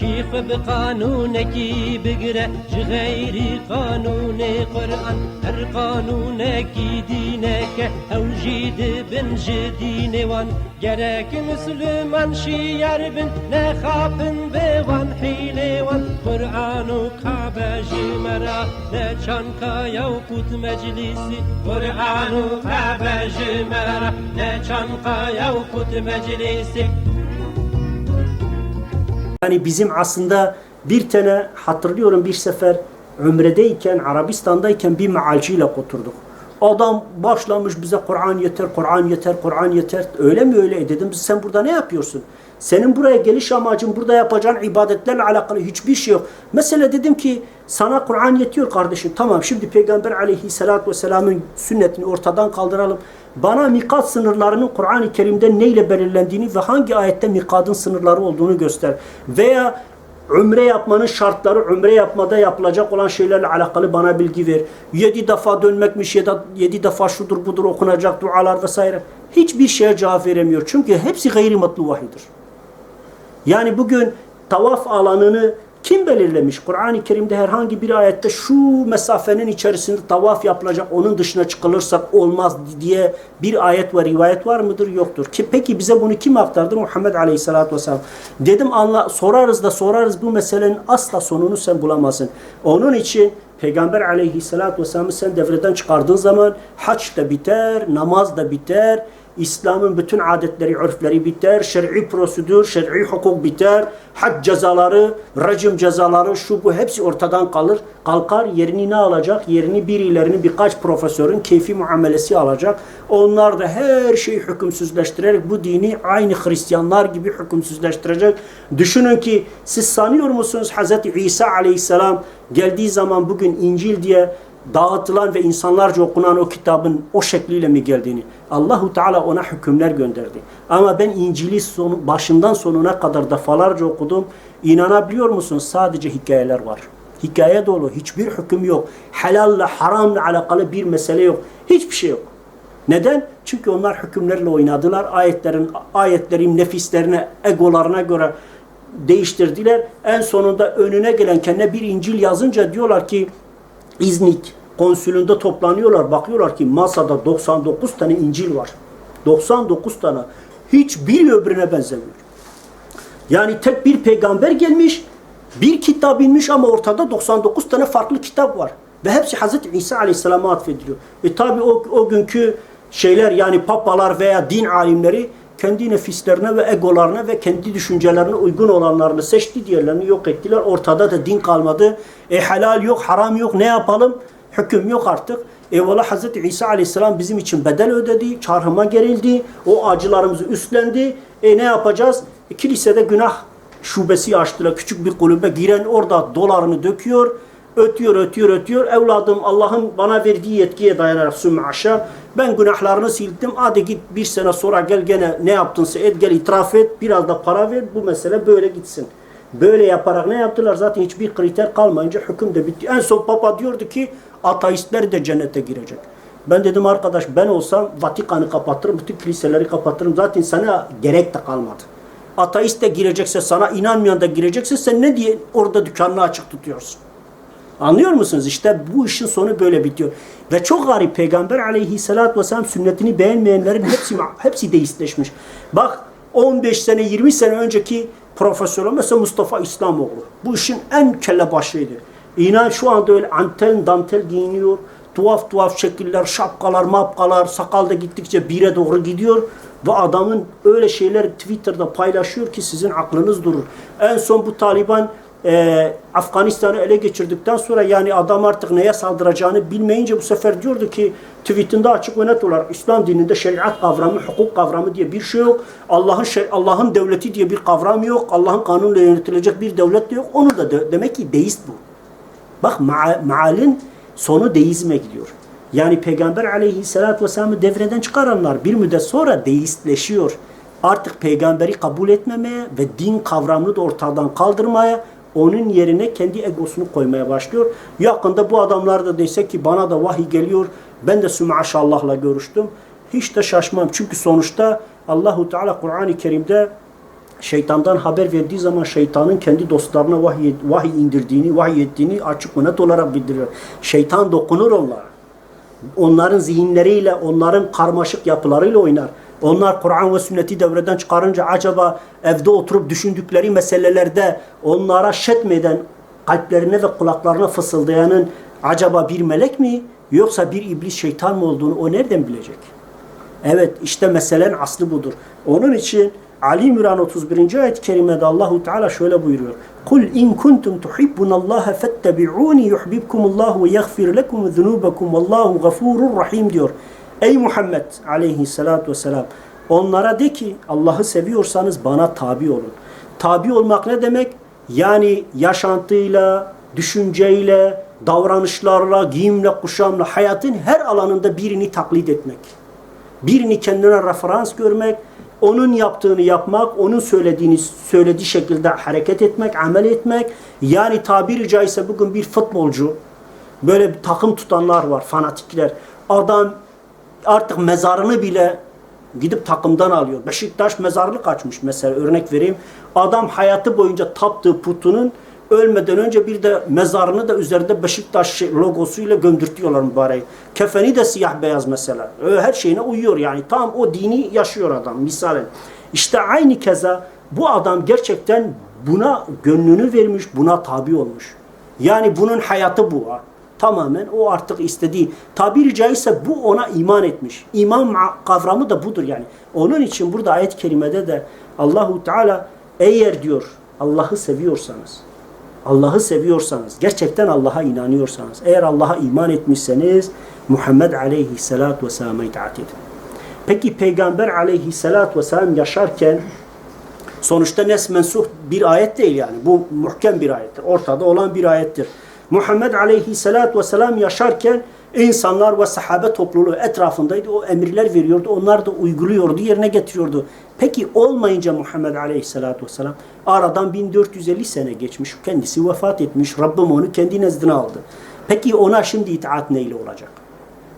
كيف بقانونك بقرا غير قانون قرآن؟ هر قانونك دينك أو جيد بن جدين وان جرك مسلمان شي يربن نخاف بوان حيلي وان قرآن وكعبة جمرا لا يو كت مجلسي قرآن وكعبة جمرا لا يو كت مجلسي Yani bizim aslında bir tane hatırlıyorum bir sefer Ümre'deyken, Arabistan'dayken bir mealciyle oturduk. Adam başlamış bize Kur'an yeter, Kur'an yeter, Kur'an yeter. Öyle mi öyle? E dedim sen burada ne yapıyorsun? Senin buraya geliş amacın burada yapacağın ibadetlerle alakalı hiçbir şey yok. Mesela dedim ki sana Kur'an yetiyor kardeşim. Tamam şimdi Peygamber aleyhissalatü vesselamın sünnetini ortadan kaldıralım. Bana mikat sınırlarının Kur'an-ı Kerim'de neyle belirlendiğini ve hangi ayette mikadın sınırları olduğunu göster. Veya Ümre yapmanın şartları, ümre yapmada yapılacak olan şeylerle alakalı bana bilgi ver. Yedi defa dönmekmiş ya yedi defa şudur budur okunacak dualar vesaire. Hiçbir şeye cevap veremiyor. Çünkü hepsi gayri matlu vahidir. Yani bugün tavaf alanını kim belirlemiş? Kur'an-ı Kerim'de herhangi bir ayette şu mesafenin içerisinde tavaf yapılacak, onun dışına çıkılırsak olmaz diye bir ayet ve rivayet var mıdır? Yoktur. Ki, peki bize bunu kim aktardı? Muhammed Aleyhisselatü Vesselam. Dedim anla, sorarız da sorarız bu meselenin asla sonunu sen bulamazsın. Onun için Peygamber Aleyhisselatü Vesselam'ı sen devreden çıkardığın zaman haç da biter, namaz da biter, İslam'ın bütün adetleri, örfleri biter, şer'i prosedür, şer'i hukuk biter, hac cezaları, rejim cezaları, şu bu hepsi ortadan kalır. Kalkar yerini ne alacak? Yerini birilerinin birkaç profesörün keyfi muamelesi alacak. Onlar da her şeyi hükümsüzleştirerek bu dini aynı Hristiyanlar gibi hükümsüzleştirecek. Düşünün ki siz sanıyor musunuz Hz. İsa aleyhisselam geldiği zaman bugün İncil diye dağıtılan ve insanlarca okunan o kitabın o şekliyle mi geldiğini Allahu Teala ona hükümler gönderdi. Ama ben İncil'i sonu, başından sonuna kadar defalarca okudum. İnanabiliyor musunuz? Sadece hikayeler var. Hikaye dolu. Hiçbir hüküm yok. Helalle haramla alakalı bir mesele yok. Hiçbir şey yok. Neden? Çünkü onlar hükümlerle oynadılar. Ayetlerin ayetlerin nefislerine, egolarına göre değiştirdiler. En sonunda önüne gelen kendine bir İncil yazınca diyorlar ki İznik konsülünde toplanıyorlar. Bakıyorlar ki masada 99 tane İncil var. 99 tane. Hiçbir öbürüne benzemiyor. Yani tek bir peygamber gelmiş, bir kitap inmiş ama ortada 99 tane farklı kitap var. Ve hepsi Hazreti İsa Aleyhisselam'a atfediliyor. E tabi o, o günkü şeyler yani papalar veya din alimleri kendi nefislerine ve egolarına ve kendi düşüncelerine uygun olanlarını seçti, diğerlerini yok ettiler. Ortada da din kalmadı. E helal yok, haram yok, ne yapalım? Hüküm yok artık. Eyvallah Hz. İsa Aleyhisselam bizim için bedel ödedi, çarhıma gerildi, o acılarımızı üstlendi. E ne yapacağız? E, kilisede günah şubesi açtılar. Küçük bir kulübe giren orada dolarını döküyor. Ötüyor, ötüyor, ötüyor. Evladım Allah'ın bana verdiği yetkiye dayanarak sümme aşağı. Ben günahlarını sildim. Hadi git bir sene sonra gel gene ne yaptınsa et gel itiraf et. Biraz da para ver. Bu mesele böyle gitsin. Böyle yaparak ne yaptılar? Zaten hiçbir kriter kalmayınca hüküm de bitti. En son Papa diyordu ki ateistler de cennete girecek. Ben dedim arkadaş ben olsam Vatikan'ı kapatırım, bütün kiliseleri kapatırım. Zaten sana gerek de kalmadı. Ateist de girecekse, sana inanmayan da girecekse sen ne diye orada dükkanını açık tutuyorsun? Anlıyor musunuz? İşte bu işin sonu böyle bitiyor. Ve çok garip Peygamber aleyhissalatü vesselam sünnetini beğenmeyenlerin hepsi, hepsi deistleşmiş. Bak 15 sene 20 sene önceki profesör mesela Mustafa İslamoğlu. Bu işin en kelle başıydı. İnan şu anda öyle anten dantel giyiniyor. Tuhaf tuhaf şekiller, şapkalar, mapkalar, sakal da gittikçe bire doğru gidiyor. Ve adamın öyle şeyler Twitter'da paylaşıyor ki sizin aklınız durur. En son bu Taliban e, Afganistan'ı ele geçirdikten sonra yani adam artık neye saldıracağını bilmeyince bu sefer diyordu ki tweetinde açık ve net olarak İslam dininde şeriat kavramı, hukuk kavramı diye bir şey yok. Allah'ın Allah'ın devleti diye bir kavram yok. Allah'ın kanunla yönetilecek bir devlet de yok. Onu da de, demek ki deist bu. Bak ma maalin sonu deizme gidiyor. Yani Peygamber aleyhissalatü vesselam'ı devreden çıkaranlar bir müddet sonra deistleşiyor. Artık peygamberi kabul etmemeye ve din kavramını da ortadan kaldırmaya onun yerine kendi egosunu koymaya başlıyor. Yakında bu adamlar da dese ki bana da vahiy geliyor. Ben de Allah'la görüştüm. Hiç de şaşmam. Çünkü sonuçta Allahu Teala Kur'an-ı Kerim'de şeytandan haber verdiği zaman şeytanın kendi dostlarına vahiy, vahiy indirdiğini, vahiy ettiğini açık ve net olarak bildiriyor. Şeytan dokunur onlara. Onların zihinleriyle, onların karmaşık yapılarıyla oynar. Onlar Kur'an ve sünneti devreden çıkarınca acaba evde oturup düşündükleri meselelerde onlara şetmeden kalplerine ve kulaklarına fısıldayanın acaba bir melek mi yoksa bir iblis şeytan mı olduğunu o nereden bilecek? Evet işte meselenin aslı budur. Onun için Ali İmran 31. ayet-i kerimede Allahu Teala şöyle buyuruyor. Kul in kuntum tuhibbunallaha fettabi'uni yuhibbukumullahu ve yaghfir lekum zunubakum vallahu gafurur rahim diyor. Ey Muhammed aleyhissalatu vesselam onlara de ki Allah'ı seviyorsanız bana tabi olun. Tabi olmak ne demek? Yani yaşantıyla, düşünceyle, davranışlarla, giyimle, kuşamla hayatın her alanında birini taklit etmek birini kendine referans görmek, onun yaptığını yapmak, onun söylediğini söylediği şekilde hareket etmek, amel etmek. Yani tabiri caizse bugün bir futbolcu, böyle bir takım tutanlar var, fanatikler. Adam artık mezarını bile gidip takımdan alıyor. Beşiktaş mezarlık açmış mesela örnek vereyim. Adam hayatı boyunca taptığı putunun ölmeden önce bir de mezarını da üzerinde Beşiktaş logosuyla gömdürtüyorlar mübareği. Kefeni de siyah beyaz mesela. Her şeyine uyuyor yani. Tam o dini yaşıyor adam misalen. İşte aynı keza bu adam gerçekten buna gönlünü vermiş, buna tabi olmuş. Yani bunun hayatı bu. ha. Tamamen o artık istediği. Tabiri caizse bu ona iman etmiş. İman ma- kavramı da budur yani. Onun için burada ayet-i kerimede de Allahu Teala eğer diyor Allah'ı seviyorsanız Allah'ı seviyorsanız, gerçekten Allah'a inanıyorsanız, eğer Allah'a iman etmişseniz Muhammed aleyhissalatu vesselam'a itaat edin. Peki Peygamber aleyhissalatu vesselam yaşarken sonuçta nes mensuh bir ayet değil yani. Bu muhkem bir ayettir. Ortada olan bir ayettir. Muhammed aleyhissalatu vesselam yaşarken insanlar ve sahabe topluluğu etrafındaydı. O emirler veriyordu. Onlar da uyguluyordu, yerine getiriyordu. Peki olmayınca Muhammed aleyhissalatu vesselam aradan 1450 sene geçmiş. Kendisi vefat etmiş. Rabbim onu kendi nezdine aldı. Peki ona şimdi itaat neyle olacak?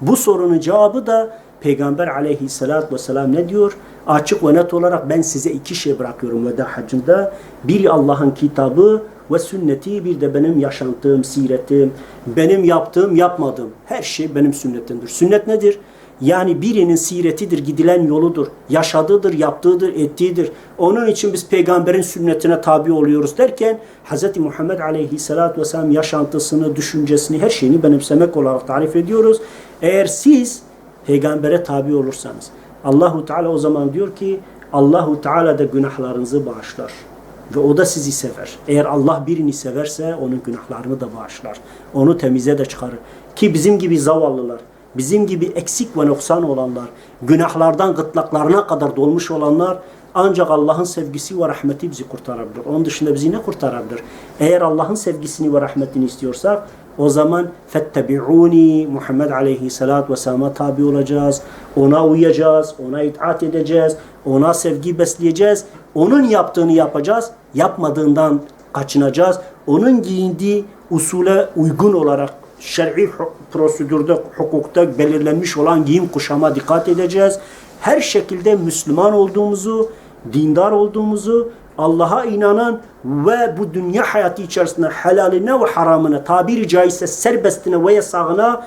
Bu sorunun cevabı da Peygamber aleyhissalatü vesselam ne diyor? Açık ve net olarak ben size iki şey bırakıyorum veda hacında. Bir Allah'ın kitabı ve sünneti bir de benim yaşantığım, siretim, benim yaptığım, yapmadığım her şey benim sünnetimdir. Sünnet nedir? Yani birinin siretidir, gidilen yoludur, yaşadığıdır, yaptığıdır, ettiğidir. Onun için biz peygamberin sünnetine tabi oluyoruz derken Hz. Muhammed aleyhissalatü vesselam yaşantısını, düşüncesini, her şeyini benimsemek olarak tarif ediyoruz. Eğer siz peygambere tabi olursanız Allahu Teala o zaman diyor ki Allahu Teala da günahlarınızı bağışlar. Ve o da sizi sever. Eğer Allah birini severse onun günahlarını da bağışlar. Onu temize de çıkarır. Ki bizim gibi zavallılar, bizim gibi eksik ve noksan olanlar, günahlardan gırtlaklarına kadar dolmuş olanlar ancak Allah'ın sevgisi ve rahmeti bizi kurtarabilir. Onun dışında bizi ne kurtarabilir? Eğer Allah'ın sevgisini ve rahmetini istiyorsak o zaman fettebi'uni Muhammed aleyhissalatü vesselam'a tabi olacağız. Ona uyacağız, ona itaat edeceğiz, ona sevgi besleyeceğiz. Onun yaptığını yapacağız, yapmadığından kaçınacağız. Onun giyindiği usule uygun olarak şer'i prosedürde, hukukta belirlenmiş olan giyim kuşama dikkat edeceğiz. Her şekilde Müslüman olduğumuzu, dindar olduğumuzu, Allah'a inanan ve bu dünya hayatı içerisinde helaline ve haramına tabiri caizse serbestine ve yasağına